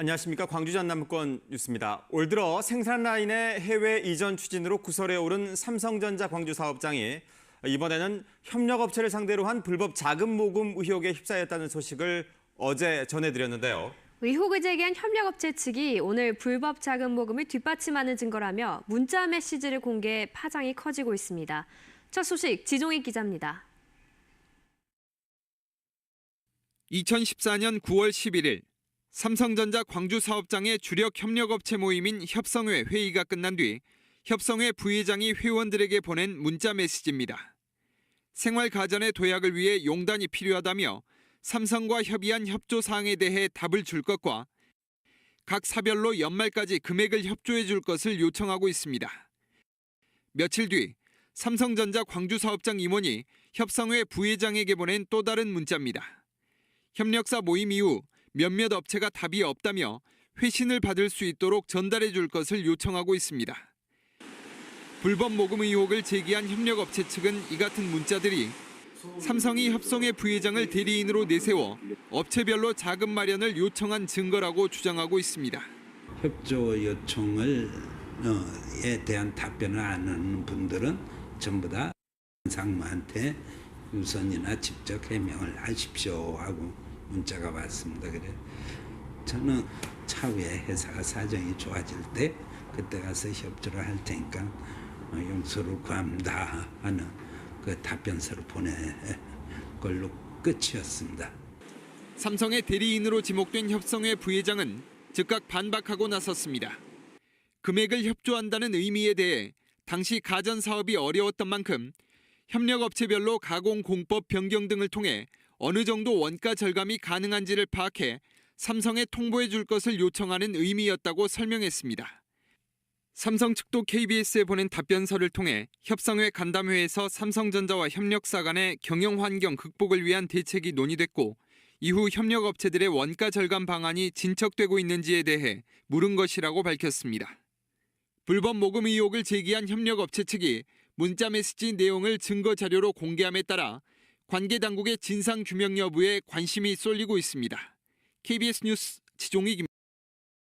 안녕하십니까 광주 전남권 뉴스입니다. 올 들어 생산 라인의 해외 이전 추진으로 구설에 오른 삼성전자 광주 사업장이 이번에는 협력업체를 상대로 한 불법 자금 모금 의혹에 휩싸였다는 소식을 어제 전해드렸는데요. 의혹을 제기한 협력업체 측이 오늘 불법 자금 모금을 뒷받침하는 증거라며 문자 메시지를 공개해 파장이 커지고 있습니다. 첫 소식 지종익 기자입니다. 2014년 9월 11일 삼성전자 광주 사업장의 주력 협력업체 모임인 협성회 회의가 끝난 뒤 협성회 부회장이 회원들에게 보낸 문자 메시지입니다. 생활 가전의 도약을 위해 용단이 필요하다며 삼성과 협의한 협조 사항에 대해 답을 줄 것과 각 사별로 연말까지 금액을 협조해 줄 것을 요청하고 있습니다. 며칠 뒤 삼성전자 광주 사업장 임원이 협성회 부회장에게 보낸 또 다른 문자입니다. 협력사 모임 이후 몇몇 업체가 답이 없다며 회신을 받을 수 있도록 전달해 줄 것을 요청하고 있습니다. 불법 모금 의혹을 제기한 협력업체 측은 이 같은 문자들이 삼성이 협성의 부회장을 대리인으로 내세워 업체별로 자금 마련을 요청한 증거라고 주장하고 있습니다. 협조 요청을 어, 에 대한 답변을 안 하는 분들은 전부 다 상무한테 유선이나 직접 해명을 하십시오 하고 문자가 왔습니다. 그래 저는 차후에 회사가 사정이 좋아질 때 그때 가서 협조를 할 테니까 어, 용서를 구합니다 하는 그 답변서를 보내 걸로 끝이었습니다. 삼성의 대리인으로 지목된 협성회 부회장은 즉각 반박하고 나섰습니다. 금액을 협조한다는 의미에 대해 당시 가전 사업이 어려웠던 만큼 협력 업체별로 가공 공법 변경 등을 통해 어느 정도 원가 절감이 가능한지를 파악해 삼성에 통보해 줄 것을 요청하는 의미였다고 설명했습니다. 삼성 측도 KBS에 보낸 답변서를 통해 협성회 간담회에서 삼성전자와 협력사 간의 경영 환경 극복을 위한 대책이 논의됐고 이후 협력업체들의 원가 절감 방안이 진척되고 있는지에 대해 물은 것이라고 밝혔습니다. 불법 모금 의혹을 제기한 협력업체 측이 문자 메시지 내용을 증거 자료로 공개함에 따라 관계 당국의 진상 규명 여부에 관심이 쏠리고 있습니다. KBS 뉴스 지종익입니다.